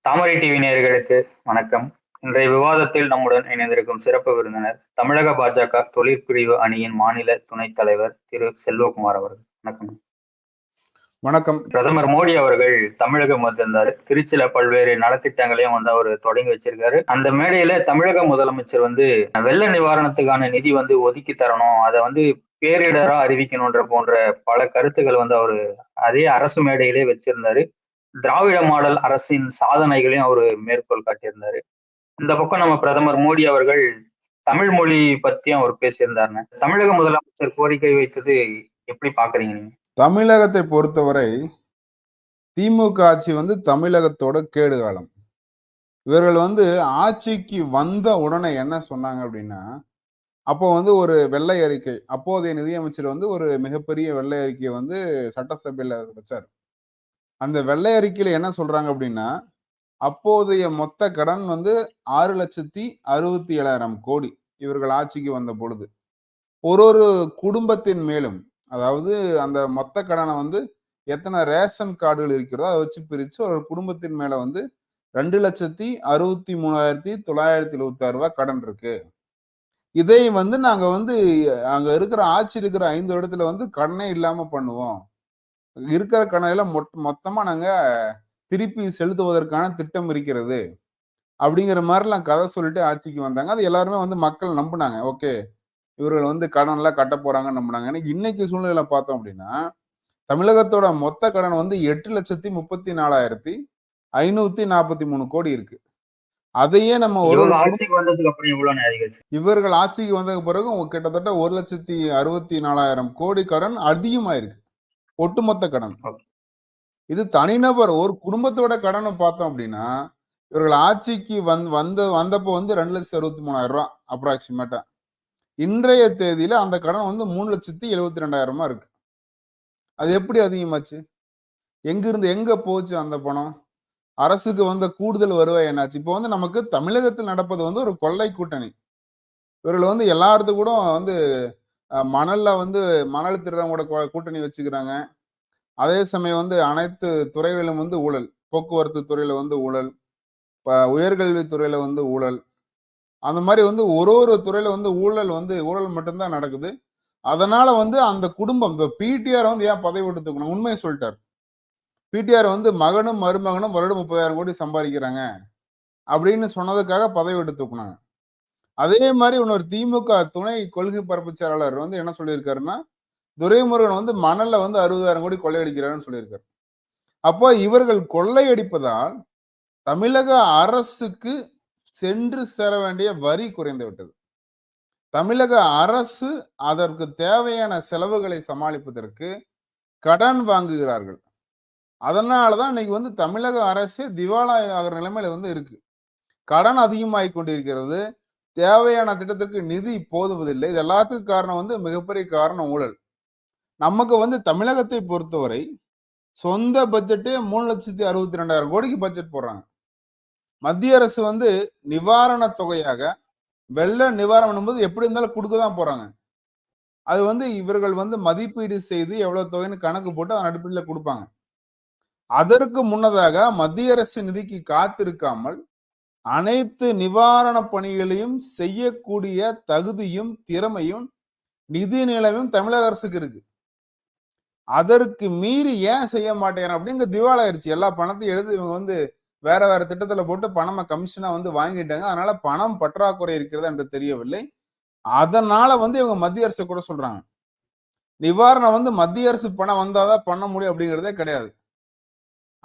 தாமரை TV நேயர்களுக்கு வணக்கம். இன்றைய விவாதத்தில் நம்முடன் இணைந்திருக்கும் சிறப்பு விருந்தினர் தமிழக பாஜக தொழிற்பிரிவு அணியின் மாநில துணைத் தலைவர் திரு செல்வகுமார் அவர்கள். வணக்கம். வணக்கம். பிரதமர் மோடி அவர்கள் தமிழகம் வந்திருந்தாரு. திருச்சியில பல்வேறு நலத்திட்டங்களையும் வந்து அவர் தொடங்கி வச்சிருக்காரு. அந்த மேடையில தமிழக முதலமைச்சர் வந்து வெள்ள நிவாரணத்துக்கான நிதி வந்து ஒதுக்கி தரணும் அதை வந்து பேரிடரா அறிவிக்கணுன்ற போன்ற பல கருத்துக்கள் வந்து அவர் அதே அரசு மேடையிலே வச்சிருந்தாரு. திராவிட மாடல் அரசின் சாதனைகளையும் அவர் மேற்கோள் காட்டியிருந்தாரு. இந்த பக்கம் நம்ம பிரதமர் மோடி அவர்கள் தமிழ் மொழி பத்தியும் அவர் பேசியிருந்தாருங்க. தமிழக முதலமைச்சர் கோரிக்கை வைத்தது எப்படி பாக்குறீங்க நீங்க? தமிழகத்தை பொறுத்தவரை திமுக ஆட்சி வந்து தமிழகத்தோட கேடு காலம். இவர்கள் வந்து ஆட்சிக்கு வந்த உடனே என்ன சொன்னாங்க அப்படின்னா அப்போ வந்து ஒரு வெள்ளை அறிக்கை. அப்போதைய நிதியமைச்சர் வந்து ஒரு மிகப்பெரிய வெள்ளை அறிக்கையை வந்து சட்டசபையில வச்சார். அந்த வெள்ளை அறிக்கையில் என்ன சொல்றாங்க அப்படின்னா அப்போதைய மொத்த கடன் வந்து ஆறு லட்சத்தி அறுபத்தி ஏழாயிரம் கோடி இவர்கள் ஆட்சிக்கு வந்த பொழுது. ஒரு ஒரு குடும்பத்தின் மேலும் அதாவது அந்த மொத்த கடனை வந்து எத்தனை ரேஷன் கார்டுகள் இருக்கிறதோ அதை வச்சு பிரித்து ஒரு குடும்பத்தின் மேலே வந்து ரெண்டு லட்சத்தி அறுபத்தி மூணாயிரத்தி தொள்ளாயிரத்தி எழுபத்தி ஆறு ரூபாய் கடன் இருக்கு. இதை வந்து நாங்கள் வந்து அங்கே இருக்கிற ஆட்சி இருக்கிற ஐந்து இடத்துல வந்து கடனே இல்லாமல் பண்ணுவோம். இருக்கிற கடனையில மொட் மொத்தமா நாங்க திருப்பி செலுத்துவதற்கான திட்டம் இருக்கிறது. அப்படிங்கிற மாதிரிலாம் கதை சொல்லிட்டு ஆட்சிக்கு வந்தாங்க. அது எல்லாருமே வந்து மக்கள் நம்பினாங்க. ஓகே இவர்கள் வந்து கடன் எல்லாம் கட்ட போறாங்கன்னு நம்பினாங்க. எனக்கு இன்னைக்கு சூழ்நிலை பார்த்தோம் அப்படின்னா தமிழகத்தோட மொத்த கடன் வந்து எட்டு லட்சத்தி முப்பத்தி நாலாயிரத்தி ஐநூத்தி நாற்பத்தி மூணு கோடி இருக்கு. அதையே நம்ம ஒரு இவர்கள் ஆட்சிக்கு வந்ததுக்கு பிறகு கிட்டத்தட்ட ஒரு லட்சத்தி அறுபத்தி நாலாயிரம் கோடி கடன் அதிகமாயிருக்கு. ஒட்டுமொத்த கடன். இது தனிநபர் ஒரு குடும்பத்தோட கடனை பார்த்தோம் அப்படின்னா இவர்கள் ஆட்சிக்கு வந் வந்த வந்தப்போ வந்து ரெண்டு லட்சத்தி அறுபத்தி மூணாயிரம் ரூபாய் அப்ராக்சிமேட்டா இன்றைய தேதியில அந்த கடன் வந்து மூணு லட்சத்தி எழுபத்தி ரெண்டாயிரமா இருக்கு. அது எப்படி அதிகமாச்சு? எங்கிருந்து எங்க போச்சு அந்த பணம்? அரசுக்கு வந்த கூடுதல் வருவாய் என்னாச்சு? இப்போ வந்து நமக்கு தமிழகத்தில் நடப்பது வந்து ஒரு கொள்ளை கூட்டணி. இவர்கள் வந்து எல்லாத்து கூட வந்து மணலில் வந்து மணல் திருறவங்களோட கூட கூட்டணி வச்சுக்கிறாங்க. அதே சமயம் வந்து அனைத்து துறைகளிலும் வந்து ஊழல். போக்குவரத்து துறையில் வந்து ஊழல். இப்போ உயர்கல்வித்துறையில் வந்து ஊழல். அந்த மாதிரி வந்து ஒரு ஒரு துறையில் வந்து ஊழல் வந்து ஊழல் மட்டும்தான் நடக்குது. அதனால் வந்து அந்த குடும்பம் இப்போ பிடிஆர் வந்து ஏன் பதவி விட்டு தூக்கணும் உண்மையை சொல்லிட்டார். பிடிஆர் வந்து மகனும் மருமகனும் வருடம் முப்பதாயிரம் கோடி சம்பாதிக்கிறாங்க. அப்படின்னு சொன்னதுக்காக பதவி விட்டு தூக்குனாங்க அதே மாதிரி இன்னொரு திமுக துணை கொள்கை பரப்பு செயலாளர் வந்து என்ன சொல்லியிருக்காருன்னா துரைமுருகன் வந்து மணல்ல வந்து அறுபதாயிரம் கோடி கொள்ளையடிக்கிறாருன்னு சொல்லியிருக்காரு. அப்போ இவர்கள் கொள்ளையடிப்பதால் தமிழக அரசுக்கு சென்று சேர வேண்டிய வரி குறைந்து விட்டது. தமிழக அரசு அதற்கு தேவையான செலவுகளை சமாளிப்பதற்கு கடன் வாங்குகிறார்கள். அதனாலதான் இன்னைக்கு வந்து தமிழக அரசே திவாலா ஆகிற நிலைமையில வந்து இருக்கு. கடன் அதிகமாகி கொண்டிருக்கிறது. தேவையான திட்டத்திற்கு நிதி போதுவதில்லை. இது எல்லாத்துக்கும் காரணம் வந்து மிகப்பெரிய காரணம் ஊழல். நமக்கு வந்து தமிழகத்தை பொறுத்தவரை சொந்த பட்ஜெட்டே மூணு லட்சத்தி அறுபத்தி ரெண்டாயிரம் கோடிக்கு பட்ஜெட் போடுறாங்க. மத்திய அரசு வந்து நிவாரண தொகையாக வெள்ள நிவாரணம் போது எப்படி இருந்தாலும் கொடுக்க தான் போறாங்க. அது வந்து இவர்கள் வந்து மதிப்பீடு செய்து எவ்வளவு தொகைன்னு கணக்கு போட்டு அதன் அடிப்படையில் கொடுப்பாங்க. அதற்கு முன்னதாக மத்திய அரசு நிதிக்கு காத்திருக்காமல் அனைத்து நிவாரண பணிகளையும் செய்யக்கூடிய தகுதியும் திறமையும் நிதி நிலையும் தமிழக அரசுக்கு இருக்கு. அதற்கு மீறி ஏன் செய்ய மாட்டேங்கிறான்? அப்படிங்க திவால் ஆயிடுச்சு. எல்லா பணத்தையும் எழுதி இவங்க வந்து வேற வேற திட்டத்துல போட்டு பணமா கமிஷனா வந்து வாங்கிட்டாங்க. அதனால பணம் பற்றாக்குறை இருக்கிறது என்று தெரியவில்லை. அதனால வந்து இவங்க மத்திய அரசு கூட சொல்றாங்க. நிவாரணம் வந்து மத்திய அரசு பணம் வந்தாதான் பண்ண முடியும் அப்படிங்கிறதே கிடையாது.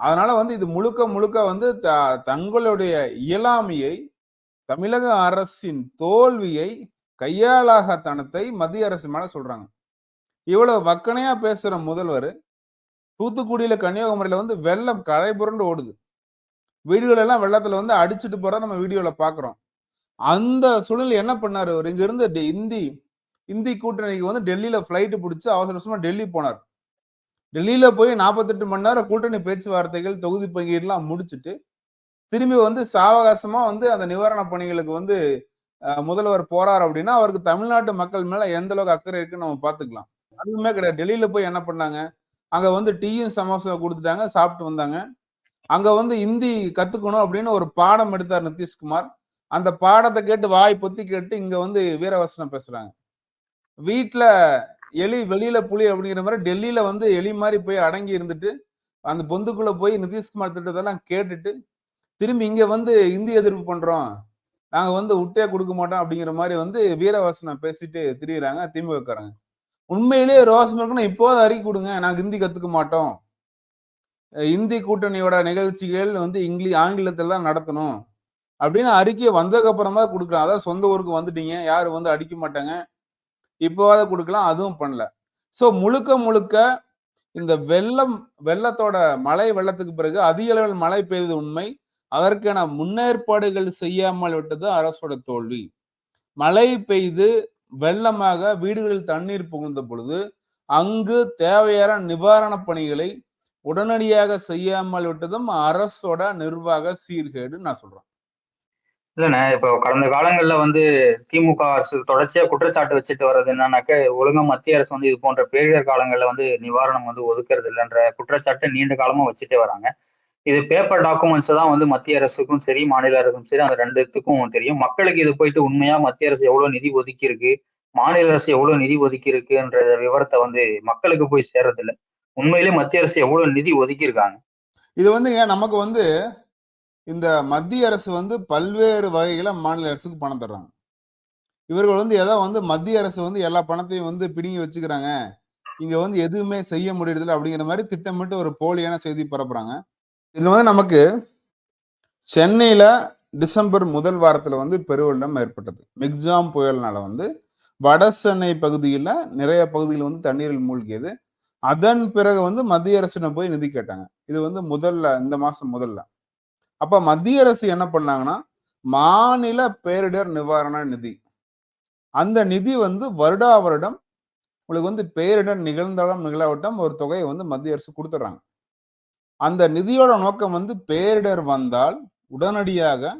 அதனால வந்து இது முழுக்க முழுக்க வந்து த- தங்களுடைய இயலாமையை தமிழக அரசின் தோல்வியை கையாளாகத்தனத்தை மத்திய அரசு மேல சொல்றாங்க. இவ்வளவு வக்கனையா பேசுற முதல்வர் தூத்துக்குடியில கன்னியாகுமரியில வந்து வெள்ளம் கரை புரண்டு ஓடுது. வீடுகள் எல்லாம் வெள்ளத்துல வந்து அடிச்சுட்டு போறத நம்ம வீடியோல பாக்குறோம். அந்த சூழ்நிலை என்ன பண்ணாரு அவர்? இங்க இருந்து டெ- இந்தி இந்தி கூட்டணிக்கு வந்து டெல்லியில பிளைட் பிடிச்சு அவசர அவசரமா டெல்லி போனார். டெல்லியில் போய் நாற்பத்தெட்டு மணி நேரம் கூட்டணி பேச்சுவார்த்தைகள் தொகுதி பங்கீடுலாம் முடிச்சுட்டு திரும்பி வந்து சாவகாசமாக வந்து அந்த நிவாரண பணிகளுக்கு வந்து முதல்வர் போறார் அப்படின்னா அவருக்கு தமிழ்நாட்டு மக்கள் மேல எந்த அளவுக்கு அக்கறை இருக்குன்னு நம்ம பார்த்துக்கலாம். அதுவுமே கிடையாது. டெல்லியில போய் என்ன பண்ணாங்க? அங்க வந்து டீயும் சமோசா கொடுத்துட்டாங்க சாப்பிட்டு வந்தாங்க. அங்க வந்து இந்தி கத்துக்கணும் அப்படின்னு ஒரு பாடம் எடுத்தார் நிதிஷ்குமார். அந்த பாடத்தை கேட்டு வாய் பொத்தி கேட்டு இங்க வந்து வீரவசனம் பேசுறாங்க. வீட்டுல எலி வெளியில புலி அப்படிங்கிற மாதிரி டெல்லியில வந்து எலி மாதிரி போய் அடங்கி இருந்துட்டு அந்த பொந்துக்குள்ள போய் நிதிஷ்குமார் திட்டத்தெல்லாம் கேட்டுட்டு திரும்பி இங்க வந்து இந்தி எதிர்ப்பு பண்றோம். நாங்க வந்து விட்டே கொடுக்க மாட்டோம் அப்படிங்கிற மாதிரி வந்து வீரவாசனை பேசிட்டு திரியுறாங்க திமுகக்காரங்க. உண்மையிலேயே ரோசமர்க்குன்னு இப்போது அறிக்கை கொடுங்க நாங்க ஹிந்தி கத்துக்க மாட்டோம். இந்தி கூட்டணியோட நிகழ்ச்சிகள் வந்து இங்கிலீஷ் ஆங்கிலத்தில் தான் நடத்தணும். அப்படின்னு அறிக்கை வந்ததுக்கு அப்புறம் தான் கொடுக்கலாம் அதாவது சொந்த ஊருக்கு வந்துட்டீங்க. யாரும் வந்து அடிக்க மாட்டாங்க. இப்போவாத கொடுக்கலாம் அதுவும் பண்ணல. ஸோ முழுக்க முழுக்க இந்த வெள்ளம் வெள்ளத்தோட மழை வெள்ளத்துக்கு பிறகு அதிக அளவில் மழை பெய்தது உண்மை. அதற்கான முன்னேற்பாடுகள் செய்யாமல் விட்டது அரசோட தோல்வி. மழை பெய்து வெள்ளமாக வீடுகளில் தண்ணீர் புகுந்த பொழுது அங்கு தேவையான நிவாரணப் பணிகளை உடனடியாக செய்யாமல் விட்டதும் அரசோட நிர்வாக சீர்கேடு நான் சொல்றேன். இல்லைண்ணே இப்போ கடந்த காலங்கள்ல வந்து திமுக அரசு தொடர்ச்சியா குற்றச்சாட்டு வச்சுட்டு வர்றது என்னன்னாக்க ஒழுங்கா மத்திய அரசு வந்து இது போன்ற பேரிடர் காலங்கள்ல வந்து நிவாரணம் வந்து ஒதுக்குறது இல்லைன்ற குற்றச்சாட்டை நீண்ட காலமா வச்சுட்டே வராங்க. இது பேப்பர் டாக்குமெண்ட்ஸ் தான் வந்து மத்திய அரசுக்கும் சரி மாநில அரசுக்கும் சரி அந்த ரெண்டுத்துக்கும் தெரியும். மக்களுக்கு இது போயிட்டு உண்மையா மத்திய அரசு எவ்வளவு நிதி ஒதுக்கி இருக்கு மாநில அரசு எவ்வளவு நிதி ஒதுக்கி இருக்குன்ற விவரத்தை வந்து மக்களுக்கு போய் சேர்றதில்ல. உண்மையிலேயே மத்திய அரசு எவ்வளவு நிதி ஒதுக்கி இருக்காங்க இது வந்து ஏன் நமக்கு வந்து இந்த மத்திய அரசு வந்து பல்வேறு வகையில மாநில அரசுக்கு பணம் தர்றாங்க. இவர்கள் வந்து எதோ வந்து மத்திய அரசு வந்து எல்லா பணத்தையும் வந்து பிடுங்கி வச்சுக்கிறாங்க. இங்க வந்து எதுவுமே செய்ய முடியறதில்ல அப்படிங்கிற மாதிரி திட்டமிட்டு ஒரு போலியான செய்தி பரப்புறாங்க. இதுல வந்து நமக்கு சென்னையில டிசம்பர் முதல் வாரத்துல வந்து பெருவெள்ளம் ஏற்பட்டது. மிக்ஜாம் புயல்னால வந்து வட சென்னை பகுதியில் நிறைய பகுதியில் வந்து தண்ணீரில் மூழ்கியது. அதன் பிறகு வந்து மத்திய அரசிடம் போய் நிதி கேட்டாங்க. இது வந்து முதல்ல இந்த மாசம் முதல்ல. அப்ப மத்திய அரசு என்ன பண்ணாங்கன்னா மாநில பேரிடர் நிவாரண நிதி. அந்த நிதி வந்து வருடா வருடம் உங்களுக்கு வந்து பேரிடர் நிகழ்ந்தாலும் நிகழாவட்டம் ஒரு தொகையை வந்து மத்திய அரசு கொடுத்துட்றாங்க. அந்த நிதியோட நோக்கம் வந்து பேரிடர் வந்தால் உடனடியாக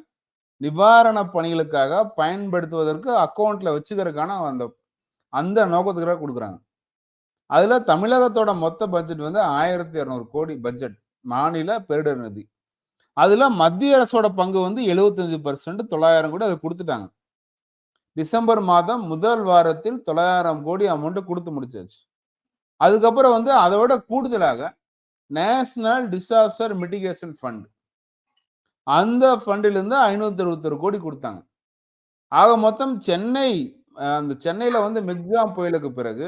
நிவாரண பணிகளுக்காக பயன்படுத்துவதற்கு அக்கௌண்ட்ல வச்சுக்கிறதுக்கான அந்த அந்த நோக்கத்துக்காக கொடுக்குறாங்க. அதுல தமிழகத்தோட மொத்த பட்ஜெட் வந்து ஆயிரத்தி இரநூறு கோடி பட்ஜெட் மாநில பேரிடர் நிதி. அதுல மத்திய அரசோட பங்கு வந்து எழுபத்தஞ்சு பர்சன்ட் தொள்ளாயிரம் கோடி அதை கொடுத்துட்டாங்க. டிசம்பர் மாதம் முதல் வாரத்தில் தொள்ளாயிரம் கோடி அமௌண்ட்டை கொடுத்து முடிச்சாச்சு. அதுக்கப்புறம் வந்து அதை விட கூடுதலாக நேஷனல் டிசாஸ்டர் மிட்டிகேஷன் ஃபண்ட் அந்த ஃபண்டிலிருந்து ஐநூத்தி அறுபத்தொரு கோடி கொடுத்தாங்க. ஆக மொத்தம் சென்னை அந்த சென்னையில வந்து மிக்ஜாம் புயலுக்கு பிறகு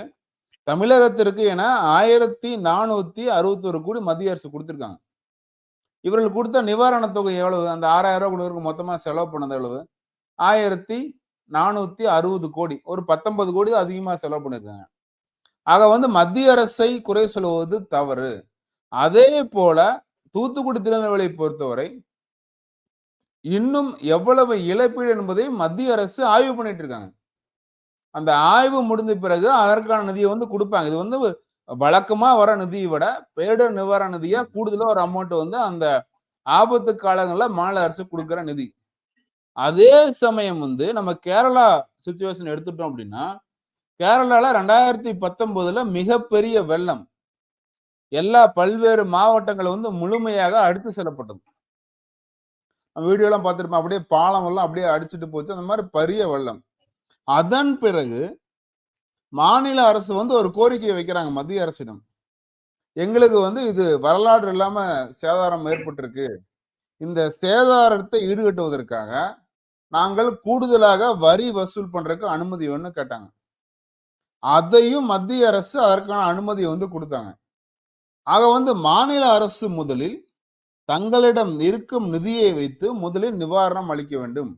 தமிழகத்திற்கு என ஆயிரத்தி நானூத்தி அறுபத்தொரு கோடி மத்திய அரசு கொடுத்துருக்காங்க. இவர்கள் கொடுத்த நிவாரணத் தொகை எவ்வளவு? அந்த ஆறாயிரம் ரூபாய் கொடுக்கறதுக்கு மொத்தமா செலவு பண்ணது எவ்வளவு? ஆயிரத்தி நானூத்தி அறுபது கோடி. ஒரு பத்தொன்பது கோடி தான் அதிகமா செலவு பண்ணிருக்காங்க ஆக வந்து மத்திய அரசை குறை சொல்வது தவறு. அதே போல தூத்துக்குடி திருநெல்வேலியை பொறுத்தவரை இன்னும் எவ்வளவு இழப்பீடு என்பதை மத்திய அரசு ஆய்வு பண்ணிட்டு இருக்காங்க. அந்த ஆய்வு முடிந்த பிறகு அதற்கான நிதியை வந்து கொடுப்பாங்க. இது வந்து வழக்கமா வர நிதியை விட பேரிடர் நிவாரண நிதியா கூடுதலா ஒரு அமௌண்ட் வந்து அந்த ஆபத்து காலங்களில் மாநில அரசு கொடுக்குற நிதி. அதே சமயம் வந்து நம்ம கேரளா சுச்சுவேஷன் எடுத்துட்டோம் அப்படின்னா கேரளால ரெண்டாயிரத்தி பத்தொன்பதுல மிகப்பெரிய வெள்ளம். எல்லா பல்வேறு மாவட்டங்கள் வந்து முழுமையாக அடித்து செல்லப்பட்டது. வீடியோலாம் பார்த்துருப்போம். அப்படியே பாலம் எல்லாம் அப்படியே அடிச்சுட்டு போச்சு. அந்த மாதிரி பெரிய வெள்ளம். அதன் பிறகு மாநில அரசு வந்து ஒரு கோரிக்கையை வைக்கிறாங்க மத்திய அரசிடம். எங்களுக்கு வந்து இது வரலாறு இல்லாம சேதாரம் ஏற்பட்டிருக்கு. இந்த சேதாரத்தை ஈடுகட்டுவதற்காக நாங்கள் கூடுதலாக வரி வசூல் பண்றதுக்கு அனுமதி வேணும்னு கேட்டாங்க. அதையும் மத்திய அரசு அதற்கான அனுமதியை வந்து கொடுத்தாங்க. ஆக வந்து மாநில அரசு முதலில் தங்களிடம் இருக்கும் நிதியை வைத்து முதலில் நிவாரணம் அளிக்க வேண்டும்.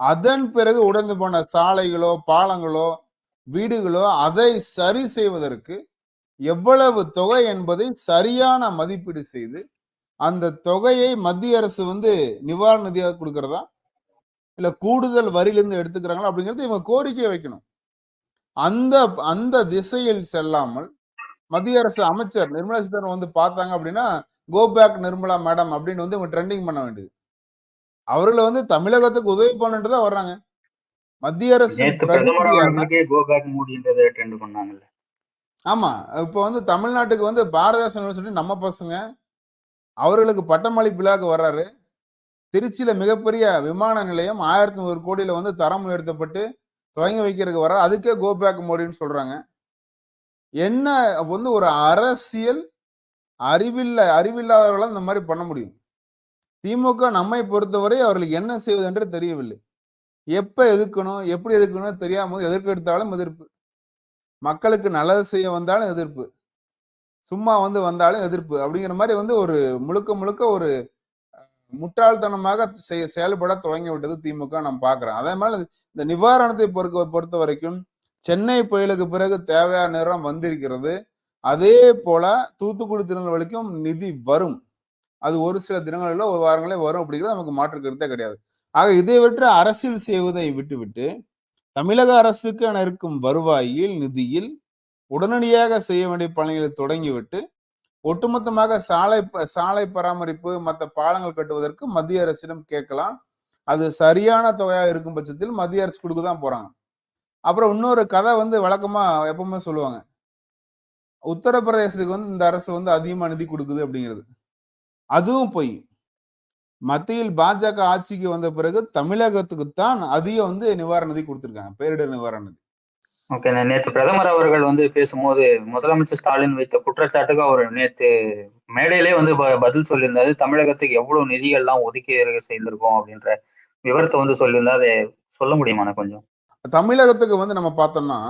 அதன் பிறகு உடைந்து போன சாலைகளோ பாலங்களோ வீடுகளோ அதை சரி செய்வதற்கு எவ்வளவு தொகை என்பதை சரியான மதிப்பீடு செய்து அந்த தொகையை மத்திய அரசு வந்து நிவாரண நிதியாக கொடுக்கறதா? இல்ல கூடுதல் வரியிலிருந்து எடுத்துக்கிறாங்களா அப்படிங்கிறது இவங்க கோரிக்கை வைக்கணும். அந்த அந்த திசையில் செல்லாமல் மத்திய அரசு அமைச்சர் நிர்மலா சீதாராமன் வந்து பார்த்தாங்க அப்படின்னா கோ பேக் நிர்மலா மேடம் அப்படின்னு வந்து இவங்க ட்ரெண்டிங் பண்ண வேண்டியது. அவர்களை வந்து தமிழகத்துக்கு உதவி பண்ணுன்றதா தான் வர்றாங்க. மத்திய அரசு ஆமா இப்போ வந்து தமிழ்நாட்டுக்கு வந்து பாரதாசன் யூனிவர்சிட்டி நம்ம பசங்க அவர்களுக்கு பட்டமளிப்பு விழாக்கு வர்றாரு. திருச்சியில மிகப்பெரிய விமான நிலையம் ஆயிரத்தி நூறு கோடியில வந்து தரம் உயர்த்தப்பட்டு துவங்கி வைக்கிறதுக்கு வர அதுக்கே கோ பேக் மோடின்னு சொல்றாங்க. என்ன வந்து ஒரு அரசியல் அறிவில்ல அறிவில்லாதவர்களால் இந்த மாதிரி பண்ண முடியும்? திமுக நம்மை பொறுத்தவரை அவர்களுக்கு என்ன செய்வது என்று தெரியவில்லை. எப்போ எதிர்க்கணும் எப்படி எதிர்க்கணும் தெரியாம போது எதற்கு எடுத்தாலும் எதிர்ப்பு. மக்களுக்கு நல்லது செய்ய வந்தாலும் எதிர்ப்பு. சும்மா வந்து வந்தாலும் எதிர்ப்பு. அப்படிங்கிற மாதிரி வந்து ஒரு முழுக்க முழுக்க ஒரு முட்டாள்தனமாக செய்ய செயல்பட தொடங்கி விட்டது திமுக நான் பார்க்குறேன். அதே மாதிரி இந்த நிவாரணத்தை பொறுக்க பொறுத்த வரைக்கும் சென்னை புயலுக்கு பிறகு தேவையான நேரம் வந்திருக்கிறது. அதே போல தூத்துக்குடி திருநெல்வேலிக்கும் நிதி வரும். அது ஒரு சில தினங்களில் ஒரு வாரங்களே வரும். அப்படிங்கிறது நமக்கு மாற்று கருத்தே கிடையாது. ஆக இதை விட்டு அரசியல் செய்வதை விட்டுவிட்டு தமிழக அரசுக்கு என இருக்கும் வருவாயில் நிதியில் உடனடியாக செய்ய வேண்டிய பணிகளை தொடங்கிவிட்டு ஒட்டுமொத்தமாக சாலை ப- சாலை பராமரிப்பு மற்ற பாலங்கள் கட்டுவதற்கு மத்திய அரசிடம் கேட்கலாம். அது சரியான தொகையாக இருக்கும் பட்சத்தில் மத்திய அரசு கொடுக்க தான் போறாங்க. அப்புறம் இன்னொரு கதை வந்து வழக்கமா எப்பவுமே சொல்லுவாங்க. உத்தரப்பிரதேசத்துக்கு வந்து இந்த அரசு வந்து அதிகமா நிதி கொடுக்குது அப்படிங்கிறது. அதுவும் பொய். மத்தியில் பாஜக ஆட்சிக்கு வந்த பிறகு தமிழகத்துக்கு தான் அதிகம் வந்து நிவாரண நிதி கொடுத்திருக்காங்க பேரிடர் நிவாரண நிதி. ஓகே நேற்று பிரதமர் அவர்கள் வந்து பேசும்போது முதலமைச்சர் ஸ்டாலின் வைத்த குற்றச்சாட்டுக்கு அவர் நேற்று மேடையிலே வந்து பதில் சொல்லியிருந்தாரு தமிழகத்துக்கு எவ்வளவு நிதிகள்லாம் ஒதுக்கி செய்திருக்கோம் அப்படின்ற விவரத்தை வந்து சொல்லியிருந்தா அதை சொல்ல முடியுமா கொஞ்சம்? தமிழகத்துக்கு வந்து நம்ம பார்த்தோம்னா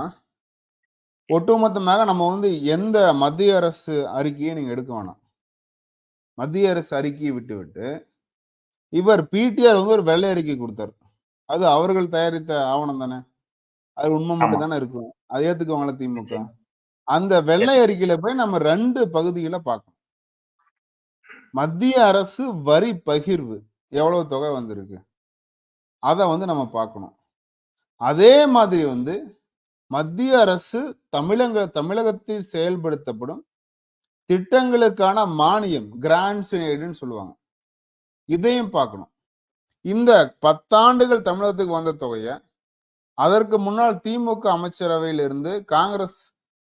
ஒட்டுமொத்தமாக நம்ம வந்து எந்த மத்திய அரசு அறிக்கையை நீங்க எடுக்க வேணாம். மத்திய அரசு அறிக்கையை விட்டு விட்டு இவர் பிடிஆர் வந்து ஒரு வெள்ளை அறிக்கை கொடுத்தார். அது அவர்கள் தயாரித்த ஆவணம் தானே? அது உண்மை மட்டும் தானே இருக்கும்? அதை ஏத்துக்குவாங்களா திமுக? அந்த வெள்ளை அறிக்கையில போய் நம்ம ரெண்டு பகுதிகளை பார்க்கணும். மத்திய அரசு வரி பகிர்வு எவ்வளவு தொகை வந்திருக்கு? அதை வந்து நம்ம பார்க்கணும். அதே மாதிரி வந்து மத்திய அரசு தமிழக தமிழகத்தில் செயல்படுத்தப்படும் திட்டங்களுக்கான மானியம் கிராண்ட்ஸ் சொல்லுவாங்க. இதையும் பார்க்கணும். இந்த பத்தாண்டுகள் தமிழகத்துக்கு வந்த தொகையை அதற்கு முன்னால் திமுக அமைச்சரவையில் இருந்து காங்கிரஸ்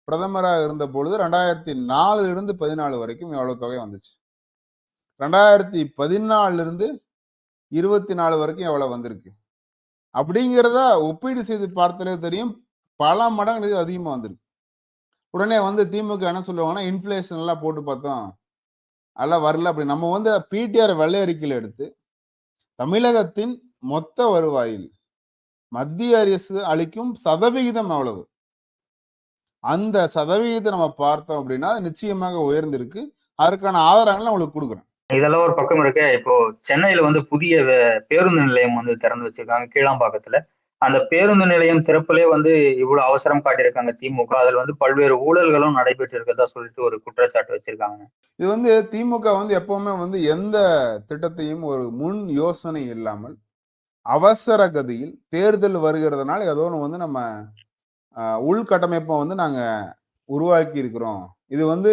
பிரதமராக இருந்த பொழுது ரெண்டாயிரத்தி நாலுல இருந்து பதினாலு வரைக்கும் எவ்வளவு தொகை வந்துச்சு. ரெண்டாயிரத்தி பதினாலுல இருந்து இருபத்தி நாலு வரைக்கும் எவ்வளவு வந்திருக்கு? அப்படிங்கிறத ஒப்பீடு செய்து பார்த்தாலே தெரியும் பல மடங்கு இது அதிகமாக வந்திருக்கு. உடனே வந்து திமுக என்ன சொல்லுவாங்கன்னா இன்ஃப்ளேஷன் எல்லாம் போட்டு பார்த்தோம். அதெல்லாம் வரல அப்படி. நம்ம வந்து பிடிஆர் வெள்ளை அறிக்கையில் எடுத்து தமிழகத்தின் மொத்த வருவாயில் மத்திய அரசு அளிக்கும் சதவிகிதம் எவ்வளவு அந்த சதவிகிதத்தை நம்ம பார்த்தோம் அப்படின்னா நிச்சயமாக உயர்ந்திருக்கு. அதற்கான ஆதாரங்களை உங்களுக்கு கொடுக்குறேன். இதெல்லாம் ஒரு பக்கம் இருக்க. இப்போ சென்னையில வந்து புதிய பேருந்து நிலையம் வந்து திறந்து வச்சிருக்காங்க. கீழாம்பாக்கத்துல. அந்த பேருந்து நிலையம் திறப்பிலே வந்து இவ்வளவு அவசரம் காட்டியிருக்காங்க திமுக. அதில் வந்து பல்வேறு ஊழல்களும் நடைபெற்றிருக்கதா சொல்லிட்டு ஒரு குற்றச்சாட்டு வச்சிருக்காங்க. இது வந்து திமுக வந்து எப்பவுமே வந்து எந்த திட்டத்தையும் ஒரு முன் யோசனை இல்லாமல் அவசர கதியில் தேர்தல் வருகிறதுனால ஏதோ ஒன்று வந்து நம்ம உள்கட்டமைப்பை வந்து நாங்கள் உருவாக்கி இருக்கிறோம். இது வந்து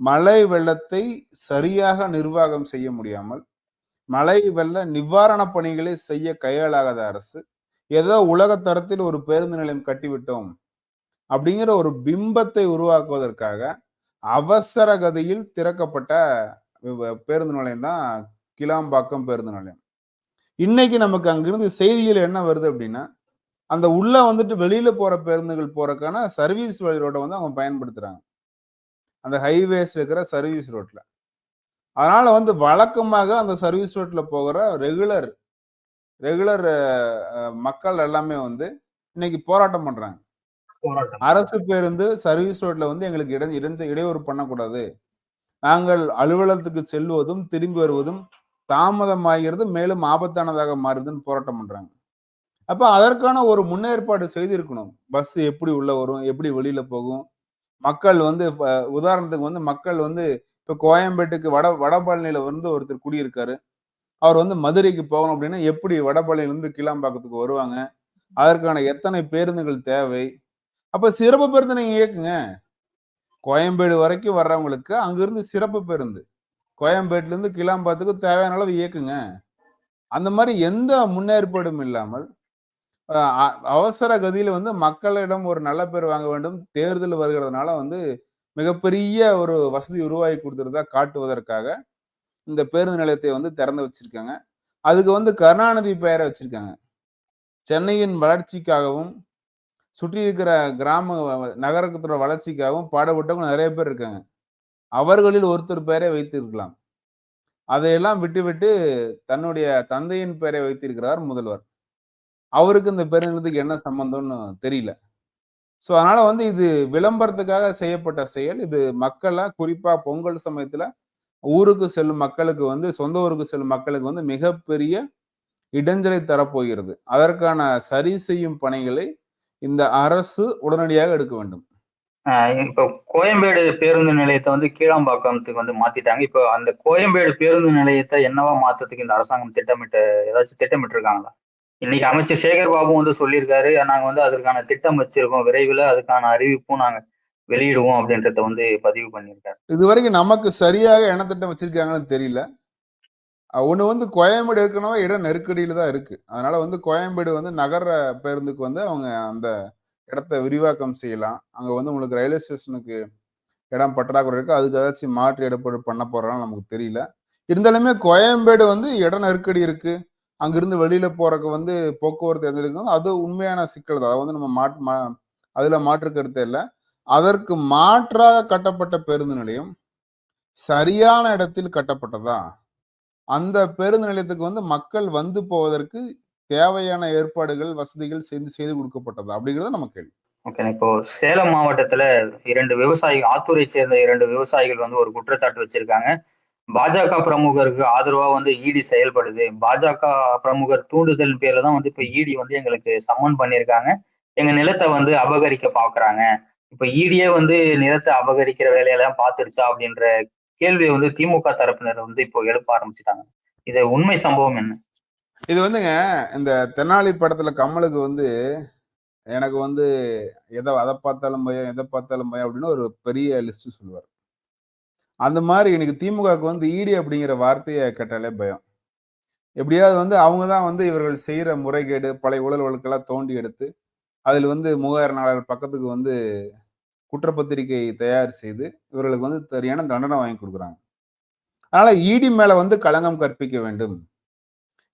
மழை வெள்ளத்தை சரியாக நிர்வாகம் செய்ய முடியாமல் மழை வெள்ள நிவாரண பணிகளை செய்ய கையாளாகாத அரசு ஏதோ உலக தரத்தில் ஒரு பேருந்து நிலையம் கட்டிவிட்டோம் அப்படிங்கிற ஒரு பிம்பத்தை உருவாக்குவதற்காக அவசர கதியில் திறக்கப்பட்ட பேருந்து நிலையம் தான் கிளாம்பாக்கம் பேருந்து நிலையம். இன்னைக்கு நமக்கு அங்கிருந்து செய்திகள் என்ன வருது அப்படின்னா அந்த உள்ள வந்துட்டு வெளியில போற பேருந்துகள் போறதுக்கான சர்வீஸ் வழி ரோட்டை வந்து அவங்க பயன்படுத்துறாங்க. அந்த ஹைவேஸ் இருக்கிற சர்வீஸ் ரோட்ல. அதனால வந்து வழக்கமாக அந்த சர்வீஸ் ரோட்ல போகிற ரெகுலர் ரெகுலர் மக்கள் எல்லாமே வந்து இன்னைக்கு போராட்டம் பண்றாங்க. அரசு பேருந்து சர்வீஸ் ரோட்ல வந்து எங்களுக்கு இட இடைஞ்ச இடையூறு பண்ணக்கூடாது. நாங்கள் அலுவலகத்துக்கு செல்வதும் திரும்பி வருவதும் தாமதமாகிறது மேலும் ஆபத்தானதாக மாறுதுன்னு போராட்டம் பண்றாங்க. அப்ப அதற்கான ஒரு முன்னேற்பாடு செய்திருக்கணும். பஸ் எப்படி உள்ள வரும் எப்படி வெளியில போகும்? மக்கள் வந்து உதாரணத்துக்கு வந்து மக்கள் வந்து இப்ப கோயம்பேட்டுக்கு வட வடபழனியில வந்து ஒருத்தர் குடியிருக்காரு. அவர் வந்து மதுரைக்கு போகணும் அப்படின்னா எப்படி வடபழனியில இருந்து வருவாங்க? அதற்கான எத்தனை பேருந்துகள் தேவை? அப்போ சிறப்பு பேருந்து நீங்கள் இயக்குங்க. கோயம்பேடு வரைக்கும் வர்றவங்களுக்கு அங்கிருந்து சிறப்பு பேருந்து. கோயம்பேட்டிலேருந்து கிளாம்பாத்துக்கு தேவையான அளவு இயக்குங்க. அந்த மாதிரி எந்த முன்னேற்பாடும் இல்லாமல் அவசர கதியில் வந்து மக்களிடம் ஒரு நல்ல பேர் வாங்க வேண்டும். தேர்தல் வருகிறதுனால வந்து மிகப்பெரிய ஒரு வசதி உருவாகி கொடுத்துருந்தா காட்டுவதற்காக இந்த பேருந்து நிலையத்தை வந்து திறந்து வச்சிருக்காங்க. அதுக்கு வந்து கருணாநிதி பெயரை வச்சிருக்காங்க. சென்னையின் வளர்ச்சிக்காகவும் சுற்றி இருக்கிற கிராம நகரத்தோட வளர்ச்சிக்காகவும் பாடுபட்டவங்க நிறைய பேர் இருக்காங்க. அவர்களில் ஒருத்தர் பெயரை வைத்திருக்கலாம். அதையெல்லாம் விட்டுவிட்டு தன்னுடைய தந்தையின் பெயரை வைத்திருக்கிறார் முதல்வர். அவருக்கு இந்த பேருந்துக்கு என்ன சம்பந்தம்னு தெரியல. ஸோ அதனால வந்து இது விளம்பரத்துக்காக செய்யப்பட்ட செயல். இது மக்களாக குறிப்பா பொங்கல் சமயத்துல ஊருக்கு செல்லும் மக்களுக்கு வந்து சொந்த ஊருக்கு செல்லும் மக்களுக்கு வந்து மிகப்பெரிய இடைஞ்சலை தரப்போகிறது. அதற்கான சரி செய்யும் பணிகளை இந்த அரசு உடனடியாக எடுக்க வேண்டும். ஆஹ் இப்போ கோயம்பேடு பேருந்து நிலையத்தை வந்து கீழாம்பாக்கத்துக்கு வந்து மாத்திட்டாங்க. இப்போ அந்த கோயம்பேடு பேருந்து நிலையத்தை என்னவா மாத்தத்துக்கு இந்த அரசாங்கம் திட்டமிட்ட ஏதாச்சும் திட்டமிட்டு இருக்காங்களா இன்னைக்கு அமைச்சர் சேகர் பாபு வந்து சொல்லியிருக்காரு. நாங்க வந்து அதற்கான திட்டம் வச்சிருக்கோம். விரைவில் அதுக்கான அறிவிப்பும் நாங்க வெளியிடுவோம் அப்படின்றத வந்து பதிவு பண்ணியிருக்காரு. இது வரைக்கும் நமக்கு சரியாக என்ன திட்டம் வச்சிருக்காங்கன்னு தெரியல. ஒன்று வந்து கோயம்பேடு ஏற்கனவே இடம் நெருக்கடியில் தான் இருக்கு. அதனால வந்து கோயம்பேடு வந்து நகர பேருந்துக்கு வந்து அவங்க அந்த இடத்த விரிவாக்கம் செய்யலாம். அங்கே வந்து உங்களுக்கு ரயில்வே ஸ்டேஷனுக்கு இடம் பற்றாக்குறை இருக்குது அதுக்கு ஏதாச்சும் மாற்று இடப்பாடு பண்ண போகிறான்னு நமக்கு தெரியல. இருந்தாலுமே கோயம்பேடு வந்து இட நெருக்கடி இருக்கு. அங்கிருந்து வெளியில் போகிறக்கு வந்து போக்குவரத்து எதிர்க்கு அது உண்மையான சிக்கல் தான். அதை வந்து நம்ம மாற்று மா- அதில் மாற்று கருத்தே இல்லை. அதற்கு மாற்றாக கட்டப்பட்ட பேருந்து நிலையம் சரியான இடத்தில் கட்டப்பட்டதா? அந்த பேருந்து நிலையத்துக்கு வந்து மக்கள் வந்து போவதற்கு தேவையான ஏற்பாடுகள் வசதிகள் செய்து செய்து கொடுக்கப்பட்டதா? அப்படிங்கிறது நம்ம கேள்வி. ஓகே இப்போ சேலம் மாவட்டத்துல இரண்டு விவசாயிகள் ஆத்தூரை சேர்ந்த இரண்டு விவசாயிகள் வந்து ஒரு குற்றச்சாட்டு வச்சிருக்காங்க. பாஜக பிரமுகருக்கு ஆதரவா வந்து ஈடி செயல்படுது. பாஜக பிரமுகர் தூண்டுதல் பேர்ல தான் வந்து இப்ப ஈடி வந்து எங்களுக்கு சம்மன் பண்ணியிருக்காங்க. எங்க நிலத்தை வந்து அபகரிக்க பாக்குறாங்க இப்ப ஈடியே வந்து நிலத்தை அபகரிக்கிற வேலையெல்லாம் பார்த்துருச்சா அப்படின்ற கேள்வியை வந்து திமுக தரப்பினர் வந்து இப்போ எழுப்ப ஆரம்பிச்சிட்டாங்க. இது உண்மை சம்பவம் என்ன? இது வந்துங்க இந்த தென்னாலி படத்துல கமலுக்கு வந்து எனக்கு வந்து எதை அதை பார்த்தாலும் பயம் எதை பார்த்தாலும் பயம் அப்படின்னு ஒரு பெரிய லிஸ்ட் சொல்லுவார். அந்த மாதிரி எனக்கு திமுகவுக்கு வந்து ஈடி அப்படிங்கிற வார்த்தையை கேட்டாலே பயம். எப்படியாவது வந்து அவங்க தான் வந்து இவர்கள் செய்கிற முறைகேடு பழைய ஊழல் வழக்கெல்லாம் தோண்டி எடுத்து அதில் வந்து மூவாயிரம் பக்கத்துக்கு வந்து குற்றப்பத்திரிகை தயார் செய்து இவர்களுக்கு வந்து சரியான தண்டனை வாங்கி கொடுக்குறாங்க. அதனால ஈடி மேல வந்து களங்கம் கற்பிக்க வேண்டும்.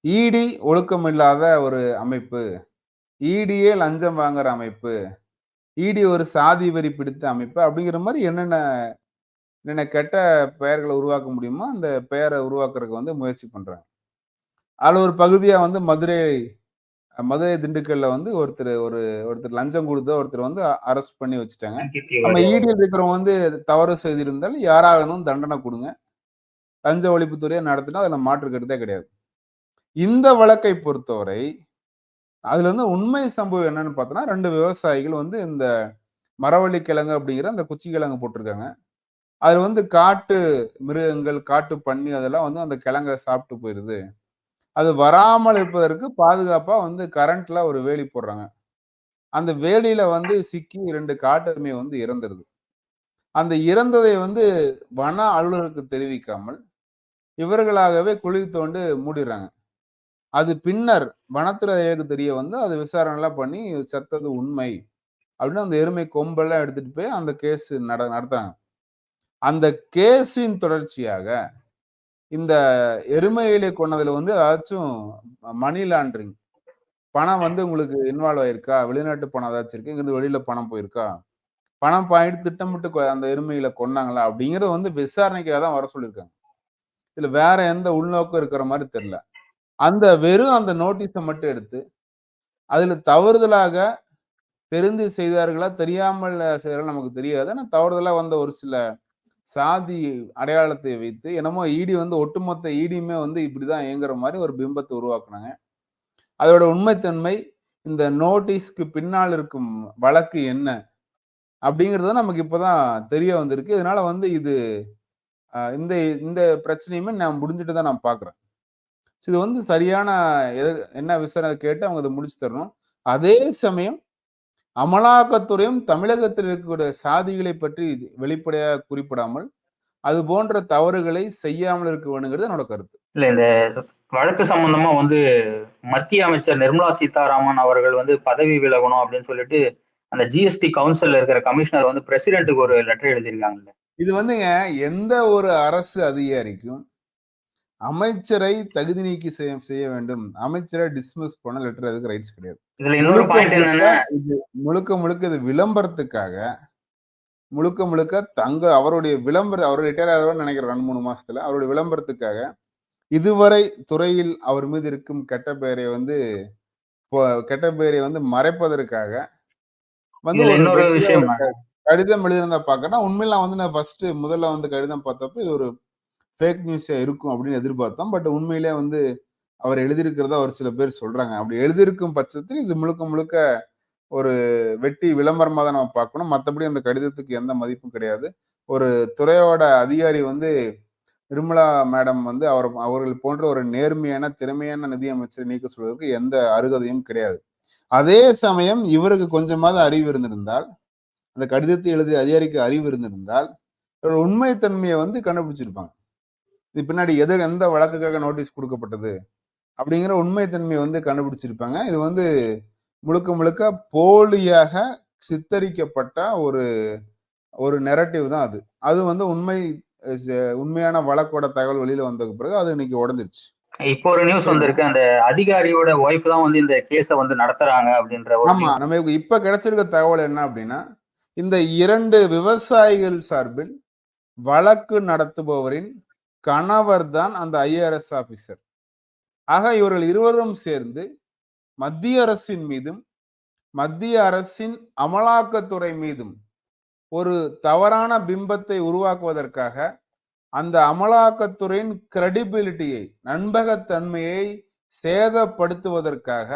ஈடி ஒழுக்கம் இல்லாத ஒரு அமைப்பு இடியே லஞ்சம் வாங்குற அமைப்பு ஈடி ஒரு சாதி வரி பிடித்த அமைப்பு அப்படிங்கிற மாதிரி என்னென்ன என்னென்ன கெட்ட பெயர்களை உருவாக்க முடியுமோ அந்த பெயரை உருவாக்குறதுக்கு வந்து முயற்சி பண்றாங்க. அதில் ஒரு பகுதியாக வந்து மதுரை மதுரை திண்டுக்கல்ல வந்து ஒருத்தர் ஒரு ஒருத்தர் லஞ்சம் கொடுத்த ஒருத்தர் வந்து அரெஸ்ட் பண்ணி வச்சுட்டாங்க. நம்ம ஈடியில் இருக்கிறவங்க வந்து தவறு செய்திருந்தால் யாராக இருந்தாலும் தண்டனை கொடுங்க. லஞ்ச ஒழிப்புத்துறையை நடத்தினா அதுல மாற்று கருத்தே கிடையாது. இந்த வழக்கை பொறுத்தவரை அதுல வந்து உண்மை சம்பவம் என்னன்னு பார்த்தோன்னா ரெண்டு விவசாயிகள் வந்து இந்த மரவள்ளி கிழங்கு அப்படிங்கிற அந்த குச்சி கிழங்கு போட்டிருக்காங்க. அது வந்து காட்டு மிருகங்கள் காட்டு பன்னி அதெல்லாம் வந்து அந்த கிழங்கை சாப்பிட்டு போயிருது. அது வராமல் இருப்பதற்கு பாதுகாப்பாக வந்து கரண்ட்ல ஒரு வேலி போடுறாங்க. அந்த வேலியில வந்து சிக்கி ரெண்டு காட்டெருமை வந்து இறந்துருது. அந்த இறந்ததை வந்து வன அலுவலருக்கு தெரிவிக்காமல் இவர்களாகவே குழி தோண்டு மூடிடுறாங்க. அது பின்னர் வனத்துறைக்கு தெரிய வந்து அது விசாரணைலாம் பண்ணி செத்தது உண்மை அப்படின்னு அந்த எருமை கொம்பெல்லாம் எடுத்துட்டு போய் அந்த கேஸ் நட நடத்துறாங்க. அந்த கேஸின் தொடர்ச்சியாக இந்த எருமையிலே கொண்டதுல வந்து ஏதாச்சும் மணி லாண்ட்ரிங் பணம் வந்து உங்களுக்கு இன்வால்வ் ஆயிருக்கா? வெளிநாட்டு பணம் ஏதாச்சும் இருக்கு? இங்கிருந்து வெளியில பணம் போயிருக்கா? பணம் பாயிட்டு திட்டமிட்டு கொ- அந்த எருமையில கொன்னாங்களா? அப்படிங்கறத வந்து விசாரணைக்காக தான் வர சொல்லியிருக்காங்க. இதுல வேற எந்த உள்நோக்கம் இருக்கிற மாதிரி தெரியல. அந்த வெறும் அந்த நோட்டீஸை மட்டும் எடுத்து அதுல தவறுதலாக தெரிந்து செய்தார்களா? தெரியாமல் செய்தார்கள்? நமக்கு தெரியாது. ஆனால் தவறுதலாக வந்த ஒரு சில சாதி அடையாளத்தை வைத்து என்னமோ ஈடி வந்து ஒட்டுமொத்த ஈடியுமே வந்து இப்படிதான் இயங்குற மாதிரி ஒரு பிம்பத்தை உருவாக்குனாங்க. அதோட உண்மைத்தன்மை இந்த நோட்டீஸ்க்கு பின்னால் இருக்கும் வழக்கு என்ன? அப்படிங்கிறது நமக்கு இப்போதான் தெரிய வந்திருக்கு. இதனால வந்து இது இந்த இந்த பிரச்சனையுமே நான் முடிஞ்சுட்டு தான் நான் பார்க்குறேன். இது வந்து சரியான எது- என்ன விசாரணை கேட்டு அவங்க அதை முடிச்சு தரணும். அதே சமயம் அமலாக்கத்துறையும் தமிழகத்தில் இருக்கக்கூடிய சாதிகளை பற்றி வெளிப்படையாக குறிப்பிடாமல் அது போன்ற தவறுகளை செய்யாமல் இருக்க வேணுங்கிறது என்னோட கருத்து. இல்ல இந்த வழக்கு சம்பந்தமா வந்து மத்திய அமைச்சர் நிர்மலா சீதாராமன் அவர்கள் வந்து பதவி விலகணும் அப்படின்னு சொல்லிட்டு அந்த ஜிஎஸ்டி கவுன்சில்ல இருக்கிற கமிஷனர் வந்து பிரசிடென்ட்டுக்கு ஒரு லெட்டர் எழுதியிருக்காங்கல்ல. இது வந்துங்க எந்த ஒரு அரசு அதிகாரிக்கும் அமைச்சரை தகுதி நீக்கி செய்ய செய்ய வேண்டும். அமைச்சரை டிஸ்மிஸ் பண்ண லெட்டர் அதுக்கு ரைட்ஸ் கிடையாது. முழுக்க முழுக்க இது விளம்பரத்துக்காக முழுக்க முழுக்க தங்க அவருடைய விளம்பர அவர் ரிட்டையர் ஆகிறவர் நினைக்கிறேன் ரெண்டு மூணு மாசத்துல. அவருடைய விளம்பரத்துக்காக இதுவரை துறையில் அவர் மீது இருக்கும் கெட்ட பெயரை வந்து கெட்ட பெயரை வந்து மறைப்பதற்காக வந்து ஒரு கடிதம் எழுதியிருந்தா பார்க்கறேன். உண்மையில நான் வந்து நான் ஃபர்ஸ்ட் முதல்ல வந்து கடிதம் பார்த்தப்ப இது ஒரு ஃபேக் நியூஸா இருக்கும் அப்படின்னு எதிர்பார்த்தோம். பட் உண்மையிலே வந்து அவர் எழுதியிருக்கிறதா ஒரு சில பேர் சொல்றாங்க. அப்படி எழுதியிருக்கும் பட்சத்தில் இது முழுக்க முழுக்க ஒரு வெட்டி விளம்பரமாக தான் நம்ம பார்க்கணும். மற்றபடி அந்த கடிதத்துக்கு எந்த மதிப்பும் கிடையாது. ஒரு துறையோட அதிகாரி வந்து நிர்மலா மேடம் வந்து அவர் அவர்கள் போன்ற ஒரு நேர்மையான திறமையான நிதியமைச்சரை நீக்க சொல்வதற்கு எந்த அருகதையும் கிடையாது. அதே சமயம் இவருக்கு கொஞ்சமாவது அறிவு இருந்திருந்தால் அந்த கடிதத்தை எழுதிய அதிகாரிக்கு அறிவு இருந்திருந்தால் இவரோட உண்மைத்தன்மையை வந்து கண்டுபிடிச்சிருப்பாங்க. இது பின்னாடி எது எந்த வழக்குக்காக நோட்டீஸ் கொடுக்கப்பட்டது அப்படிங்கிற உண்மைத்தன்மையை வந்து கண்டுபிடிச்சிருப்பாங்க. இது வந்து முழுக்க முழுக்க போலியாக சித்தரிக்கப்பட்ட ஒரு ஒரு நெரட்டிவ் தான் அது. அது வந்து உண்மை உண்மையான வழக்கோட தகவல் வெளியில வந்ததுக்கு பிறகு அது இன்னைக்கு உடஞ்சிருச்சு. இப்போ ஒரு நியூஸ் வந்திருக்கு. அந்த அதிகாரியோட ஒய்ஃப் தான் வந்து இந்த கேஸை வந்து நடத்துறாங்க அப்படின்ற ஆமா நமக்கு இப்ப கிடைச்சிருக்க தகவல் என்ன அப்படின்னா இந்த இரண்டு விவசாயிகள் சார்பில் வழக்கு நடத்துபவரின் கணவர் தான் அந்த ஐஆர்எஸ் ஆபீசர் ஆக இவர்கள் இருவரும் சேர்ந்து மத்திய அரசின் மீதும் மத்திய அரசின் அமலாக்கத்துறை மீதும் ஒரு தவறான பிம்பத்தை உருவாக்குவதற்காக அந்த அமலாக்கத்துறையின் கிரெடிபிலிட்டியை நண்பகத்தன்மையை சேதப்படுத்துவதற்காக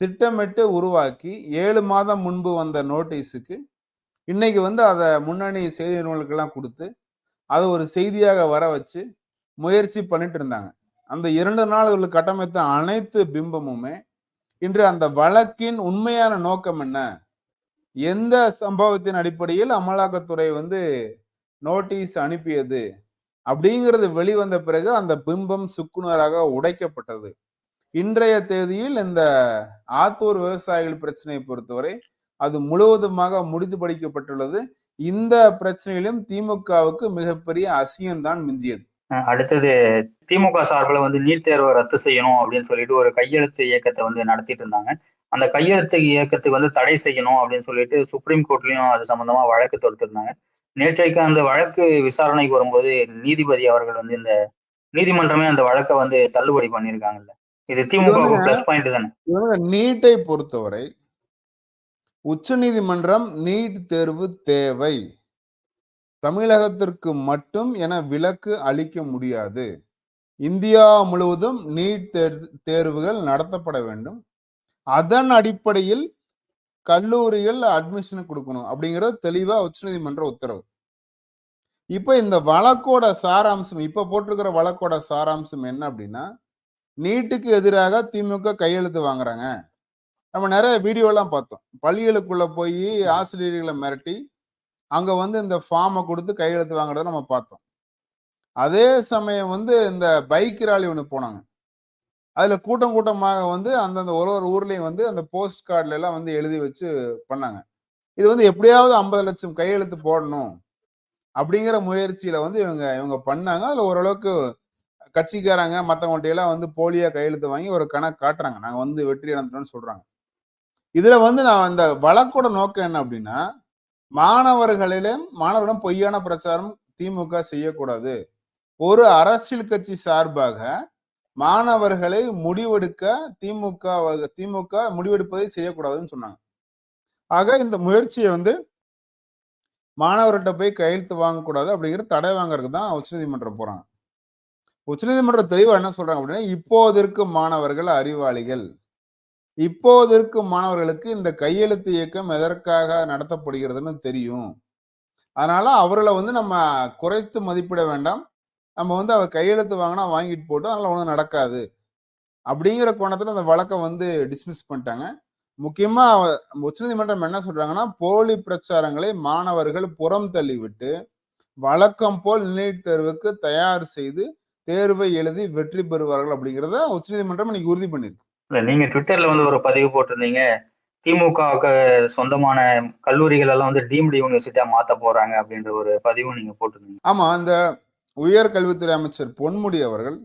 திட்டமிட்டு உருவாக்கி ஏழு மாதம் முன்பு வந்த நோட்டீஸுக்கு இன்னைக்கு வந்து அதை முன்னணி செய்தி நிறுவனங்களுக்கெல்லாம் கொடுத்து அதை ஒரு செய்தியாக வர வச்சு முயற்சி பண்ணிட்டு இருந்தாங்க. அந்த இரண்டு நாள் இவர்கள் கட்டமைத்த அனைத்து பிம்பமுமே இன்று அந்த வழக்கின் உண்மையான நோக்கம் என்ன? எந்த சம்பவத்தின் அடிப்படையில் அமலாக்கத்துறை வந்து நோட்டீஸ் அனுப்பியது? அப்படிங்கிறது வெளிவந்த பிறகு அந்த பிம்பம் சுக்குநராக உடைக்கப்பட்டது. இன்றைய தேதியில் இந்த ஆத்தூர் விவசாயிகள் பிரச்சனையை பொறுத்தவரை அது முழுவதுமாக முடித்து படிக்கப்பட்டுள்ளது. இந்த பிரச்சனையிலும் திமுகவுக்கு மிகப்பெரிய அசியம்தான் மிஞ்சியது. அடுத்தது திமுக சார்பில் வந்து நீட் தேர்வை ரத்து செய்யணும் அப்படின்னு சொல்லிட்டு ஒரு கையெழுத்து இயக்கத்தை வந்து நடத்திட்டு இருந்தாங்க. அந்த கையெழுத்து இயக்கத்துக்கு வந்து தடை செய்யணும் அப்படின்னு சொல்லிட்டு சுப்ரீம் கோர்ட்லயும் அது சம்பந்தமா வழக்கு தொடுத்திருந்தாங்க. நேற்றைக்கு அந்த வழக்கு விசாரணைக்கு வரும்போது நீதிபதி அவர்கள் வந்து இந்த நீதிமன்றமே அந்த வழக்கை வந்து தள்ளுபடி பண்ணியிருக்காங்கல்ல. இது திமுக பிளஸ் பாயிண்ட் தானே? நீட்டை பொறுத்தவரை உச்சநீதிமன்றம் நீட் தேர்வு தேவை. தமிழகத்திற்கு மட்டும் என விலக்கு அளிக்க முடியாது. இந்தியா முழுவதும் நீட் தேர்- தேர்வுகள் நடத்தப்பட வேண்டும். அதன் அடிப்படையில் கல்லூரிகள் அட்மிஷன் கொடுக்கணும் அப்படிங்கிறது தெளிவா உச்சநீதிமன்ற உத்தரவு. இப்ப இந்த வழக்கோட சாராம்சம் இப்ப போட்டிருக்கிற வழக்கோட சாராம்சம் என்ன அப்படின்னா நீட்டுக்கு எதிராக திமுக கையெழுத்து வாங்குறாங்க. நம்ம நிறைய வீடியோ எல்லாம் பார்த்தோம். பள்ளிகளுக்குள்ள போய் ஆசிரியர்களை மிரட்டி அங்க வந்து இந்த ஃபார்மை கொடுத்து கையெழுத்து வாங்குறத நம்ம பார்த்தோம். அதே சமயம் வந்து இந்த பைக் ராலி ஒன்று போனாங்க. அதுல கூட்டம் கூட்டமாக வந்து அந்தந்த ஒரு ஒரு ஊர்லயும் வந்து அந்த போஸ்ட் கார்டுல எல்லாம் வந்து எழுதி வச்சு பண்ணாங்க. இது வந்து எப்படியாவது ஐம்பது லட்சம் கையெழுத்து போடணும் அப்படிங்கிற முயற்சியில வந்து இவங்க இவங்க பண்ணாங்க. அதுல ஓரளவுக்கு கட்சிக்காரங்க மற்றவங்கள்ட்ட எல்லாம் வந்து போலியா கையெழுத்து வாங்கி ஒரு கணக்கு காட்டுறாங்க. நாங்கள் வந்து வெற்றி அடைஞ்சிட்டோம்னு சொல்றாங்க. இதுல வந்து நான் இந்த வழக்கோட நோக்கம் என்ன அப்படின்னா மாணவர்களிடம் மாணவர்களும் பொய்யான பிரச்சாரம் திமுக செய்யக்கூடாது. ஒரு அரசியல் கட்சி சார்பாக மாணவர்களை முடிவெடுக்க திமுக திமுக முடிவெடுப்பதை செய்யக்கூடாதுன்னு சொன்னாங்க. ஆக இந்த முயற்சியை வந்து மாணவர்கிட்ட போய் கையெழுத்து வாங்கக்கூடாது அப்படிங்கிற தடை வாங்குறதுக்கு தான் உச்சநீதிமன்றம் போறாங்க. உச்சநீதிமன்றம் தெளிவா என்ன சொல்றாங்க அப்படின்னா இப்போது இருக்கும் மாணவர்கள் அறிவாளிகள். இப்போது இருக்கும் மாணவர்களுக்கு இந்த கையெழுத்து இயக்கம் எதற்காக நடத்தப்படுகிறதுன்னு தெரியும். அதனால அவர்களை வந்து நம்ம குறைத்து மதிப்பிட வேண்டாம். நம்ம வந்து அவர் கையெழுத்து வாங்கினா வாங்கிட்டு போட்டு அதனால ஒன்றும் நடக்காது. அப்படிங்கிற கோணத்தில் அந்த வழக்கை வந்து டிஸ்மிஸ் பண்ணிட்டாங்க. முக்கியமாக உச்சநீதிமன்றம் என்ன சொல்றாங்கன்னா போலி பிரச்சாரங்களை மாணவர்கள் புறம் தள்ளிவிட்டு வழக்கம் போல் நீட் தேர்வுக்கு தயார் செய்து தேர்வை எழுதி வெற்றி பெறுவார்கள் அப்படிங்கிறத உச்சநீதிமன்றம் இன்னைக்கு உறுதி பண்ணிருக்கு. இல்ல நீங்க ட்விட்டர்ல வந்து ஒரு பதிவு போட்டிருந்தீங்க. திமுகவுக்கு சொந்தமான கல்லூரிகள் எல்லாம் வந்து டீம்டு யூனிவர்சிட்டியா மாத்த போறாங்க அப்படின்ற ஒரு பதிவும் நீங்க போட்டிருந்தீங்க. ஆமா அந்த உயர்கல்வித்துறை அமைச்சர் பொன்முடி அவர்கள்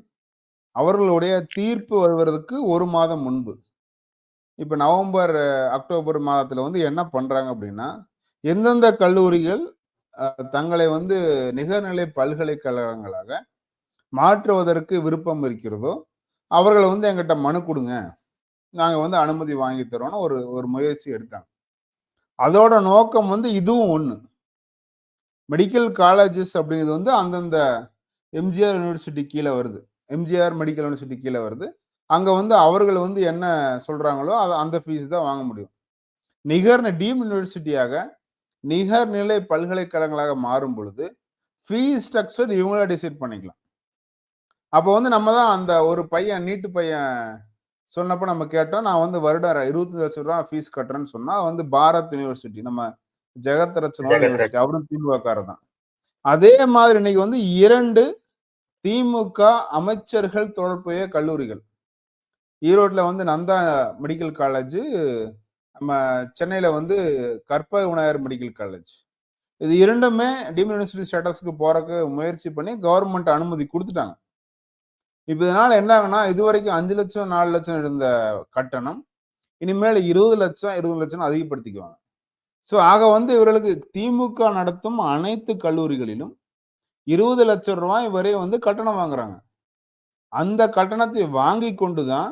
அவர்களுடைய தீர்ப்பு வருவதற்கு ஒரு மாதம் முன்பு இப்ப நவம்பர் அக்டோபர் மாதத்துல வந்து என்ன பண்றாங்க அப்படின்னா எந்தெந்த கல்லூரிகள் தங்களை வந்து நிகர்நிலை பல்கலைக்கழகங்களாக மாற்றுவதற்கு விருப்பம் இருக்கிறதோ அவர்களை வந்து எங்கிட்ட மனு கொடுங்க. நாங்கள் வந்து அனுமதி வாங்கி தரோம்னு ஒரு ஒரு முயற்சி எடுத்தாங்க. அதோட நோக்கம் வந்து இதுவும் ஒன்று மெடிக்கல் காலேஜஸ் அப்படிங்கிறது வந்து அந்தந்த எம்ஜிஆர் யூனிவர்சிட்டி கீழே வருது. எம்ஜிஆர் மெடிக்கல் யூனிவர்சிட்டி கீழே வருது. அங்கே வந்து அவர்கள் வந்து என்ன சொல்கிறாங்களோ அது அந்த ஃபீஸ் தான் வாங்க முடியும். நிகர்னு டீம் யூனிவர்சிட்டியாக நிகர்நிலை பல்கலைக்கழகங்களாக மாறும் பொழுது ஃபீஸ் ஸ்ட்ரக்சர் இவங்களா டிசைட் பண்ணிக்கலாம். அப்போ வந்து நம்ம தான் அந்த ஒரு பையன் நீட்டு பையன் சொன்னப்ப நம்ம கேட்டோம் நான் வந்து வருடம் இருபத்தி லட்சம் ரூபா ஃபீஸ் கட்டுறேன்னு சொன்னா வந்து பாரத் யூனிவர்சிட்டி நம்ம ஜெகத் ரச்சனோட ஜெகத் யூனிவர்சிட்டி அவரும் திமுகக்காரர் தான். அதே மாதிரி இன்னைக்கு வந்து இரண்டு திமுக அமைச்சர்கள் தொடர்புடைய கல்லூரிகள். ஈரோட்ல வந்து நந்தா மெடிக்கல் காலேஜ் நம்ம சென்னையில வந்து கற்பக விநாயகர் மெடிக்கல் காலேஜ் இது இரண்டுமே டீம் யூனிவர்சிட்டி ஸ்டேட்டஸ்க்கு போறதுக்கு முயற்சி பண்ணி கவர்மெண்ட் அனுமதி கொடுத்துட்டாங்க. இப்போ இதனால் என்ன ஆகுனா இது வரைக்கும் அஞ்சு லட்சம் நாலு லட்சம் இருந்த கட்டணம் இனிமேல் இருபது லட்சம் இருபது லட்சம் அதிகப்படுத்திக்குவாங்க. ஸோ ஆக வந்து இவர்களுக்கு திமுக நடத்தும் அனைத்து கல்லூரிகளிலும் இருபது லட்சம் ரூபாய் வரை வந்து கட்டணம் வாங்குறாங்க. அந்த கட்டணத்தை வாங்கி கொண்டு தான்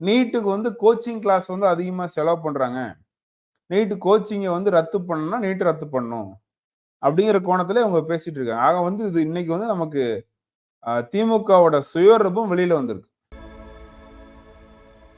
நீட்டுக்கு வந்து கோச்சிங் கிளாஸ் வந்து அதிகமாக செலவு பண்ணுறாங்க நீட்டு கோச்சிங்கை வந்து ரத்து பண்ணணும்னா நீட்டு ரத்து பண்ணணும் அப்படிங்கிற கோணத்தில் இவங்க பேசிகிட்டு இருக்காங்க. ஆக வந்து இது இன்னைக்கு வந்து நமக்கு திமுகவோட சுயரூபம் வெளியில வந்திருக்கு.